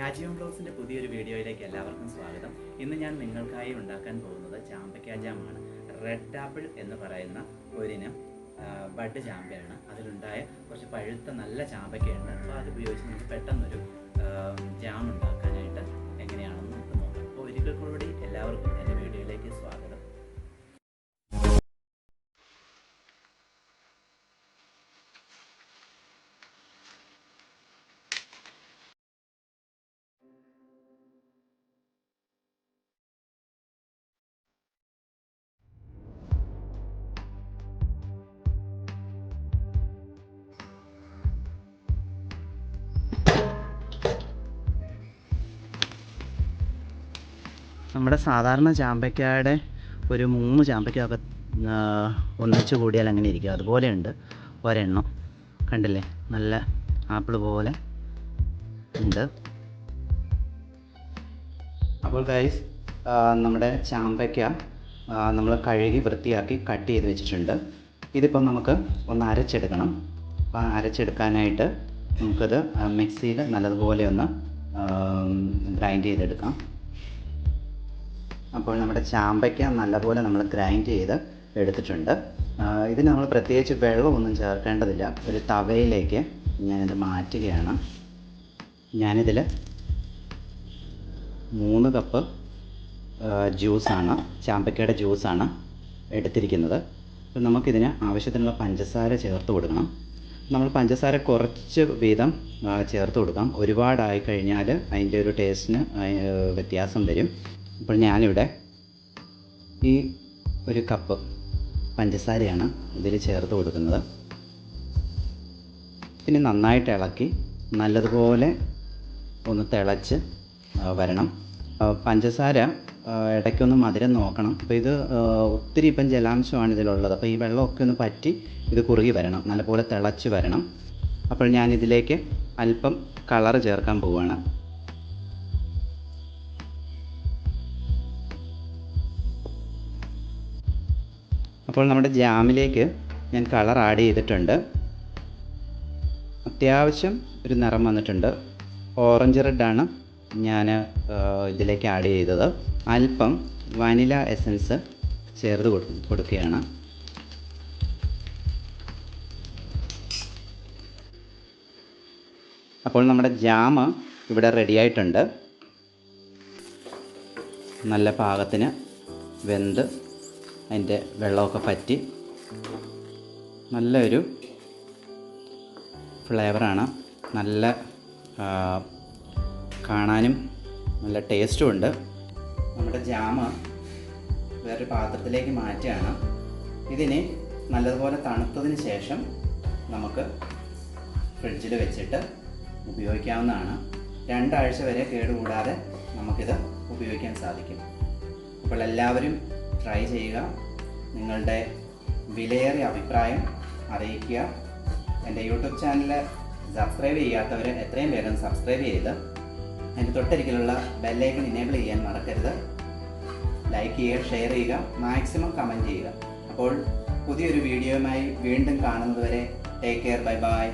രാജീവൻ ബ്ലോഗ്സിന്റെ പുതിയൊരു വീഡിയോയിലേക്ക് എല്ലാവർക്കും സ്വാഗതം. ഇന്ന് ഞാൻ നിങ്ങൾക്കായി ഉണ്ടാക്കാൻ പോകുന്നത് ചാമ്പയ്ക്ക ജാമാണ്. റെഡ് ആപ്പിൾ എന്ന് പറയുന്ന ഒരിനം ബഡ് ചാമ്പയാണ്. അതിലുണ്ടായ കുറച്ച് പഴുത്ത നല്ല ചാമ്പയ്ക്കയുണ്ട് അപ്പോൾ അത് ഉപയോഗിച്ച് നമുക്ക് പെട്ടെന്നൊരു ജാം ഉണ്ടാക്കാനായിട്ട് എങ്ങനെയാണെന്ന് നമുക്ക് നോക്കാം. അപ്പോൾ ഒരിക്കൽ കൂടി എല്ലാവർക്കും നമ്മുടെ സാധാരണ ചാമ്പയ്ക്കയുടെ ഒരു മൂന്ന് ചാമ്പയ്ക്കൊക്കെ ഒന്നിച്ച് കൂടിയാൽ അങ്ങനെ ഇരിക്കും. അതുപോലെയുണ്ട് ഒരെണ്ണം. കണ്ടില്ലേ? നല്ല ആപ്പിൾ പോലെ ഉണ്ട്. അപ്പോൾ ഗൈസ് നമ്മുടെ ചാമ്പയ്ക്ക നമ്മൾ കഴുകി വൃത്തിയാക്കി കട്ട് ചെയ്ത് വെച്ചിട്ടുണ്ട്. ഇതിപ്പം നമുക്ക് ഒന്ന് അരച്ചെടുക്കണം. അപ്പോൾ അരച്ചെടുക്കാനായിട്ട് നമുക്കത് മിക്സിയിൽ നല്ലതുപോലെ ഒന്ന് ഗ്രൈൻഡ് ചെയ്തെടുക്കാം. അപ്പോൾ നമ്മുടെ ചാമ്പയ്ക്ക നല്ലപോലെ നമ്മൾ ഗ്രൈൻഡ് ചെയ്ത് എടുത്തിട്ടുണ്ട്. ഇതിന് നമ്മൾ പ്രത്യേകിച്ച് വെള്ളമൊന്നും ചേർക്കേണ്ടതില്ല. ഒരു തവയിലേക്ക് ഞാനിത് മാറ്റുകയാണ്. ഞാനിതിൽ മൂന്ന് കപ്പ് ജ്യൂസാണ് ചാമ്പയ്ക്കയുടെ ജ്യൂസാണ് എടുത്തിരിക്കുന്നത്. അപ്പോൾ നമുക്കിതിന് ആവശ്യത്തിനുള്ള പഞ്ചസാര ചേർത്ത് കൊടുക്കണം. നമ്മൾ പഞ്ചസാര കുറച്ച് വീതം ചേർത്ത് കൊടുക്കാം. ഒരുപാടായി കഴിഞ്ഞാൽ അതിന്റെ ഒരു ടേസ്റ്റിന് വ്യത്യാസം വരും. അപ്പോൾ ഞാനിവിടെ ഈ ഒരു കപ്പ് പഞ്ചസാരയാണ് ഇതിൽ ചേർത്ത് കൊടുക്കുന്നത്. പിന്നെ നന്നായിട്ട് ഇളക്കി നല്ലതുപോലെ ഒന്ന് തിളച്ച് വരണം. പഞ്ചസാര ഇടയ്ക്കൊന്ന് മധുരം നോക്കണം. അപ്പോൾ ഇത് ഒത്തിരി ഇപ്പം ജലാംശമാണ് ഇതിലുള്ളത്. അപ്പോൾ ഈ വെള്ളമൊക്കെ ഒന്ന് പറ്റി ഇത് കുറുകി വരണം. നല്ലപോലെ തിളച്ച് വരണം. അപ്പോൾ ഞാനിതിലേക്ക് അല്പം കളറ് ചേർക്കാൻ പോവുകയാണ്. അപ്പോൾ നമ്മുടെ ജാമിലേക്ക് ഞാൻ കളർ ആഡ് ചെയ്തിട്ടുണ്ട്. അത്യാവശ്യം ഒരു നിറം വന്നിട്ടുണ്ട്. ഓറഞ്ച് റെഡാണ് ഞാൻ ഇതിലേക്ക് ആഡ് ചെയ്തത്. അല്പം വനില എസൻസ് ചേർത്ത് കൊടുക്കുകയാണ്. അപ്പോൾ നമ്മുടെ ജാമ് ഇവിടെ റെഡി ആയിട്ടുണ്ട്. നല്ല പാകത്തിന് വെന്ത് അതിന്റെ വെള്ളമൊക്കെ പറ്റി. നല്ലൊരു ഫ്ലേവറാണ്. നല്ല കാണാനും നല്ല ടേസ്റ്റും ഉണ്ട് നമ്മുടെ ജാമ് വേറൊരു പാത്രത്തിലേക്ക് മാറ്റുകയാണ്. ഇതിനെ നല്ലതുപോലെ തണുത്തതിന് ശേഷം നമുക്ക് ഫ്രിഡ്ജിൽ വെച്ചിട്ട് ഉപയോഗിക്കാവുന്നതാണ്. രണ്ടാഴ്ച വരെ കേടുകൂടാതെ നമുക്കിത് ഉപയോഗിക്കാൻ സാധിക്കും. അപ്പോൾ എല്ലാവരും ട്രൈ ചെയ്യുക. നിങ്ങളുടെ വിലയേറിയ അഭിപ്രായം അറിയിക്കുക. എന്റെ യൂട്യൂബ് ചാനൽ സബ്സ്ക്രൈബ് ചെയ്യാത്തവർ എത്രയും വേഗം സബ്സ്ക്രൈബ് ചെയ്ത് അതിന്റെ തൊട്ടരികിലുള്ള ബെല്ലൈക്കൺ ഇനേബിൾ ചെയ്യാൻ മറക്കരുത്. ലൈക്ക് ചെയ്യുക ഷെയർ ചെയ്യുക മാക്സിമം കമന്റ് ചെയ്യുക. അപ്പോൾ പുതിയൊരു വീഡിയോയുമായി വീണ്ടും കാണുന്നതുവരെ ടേക്ക് കെയർ ബൈ ബൈ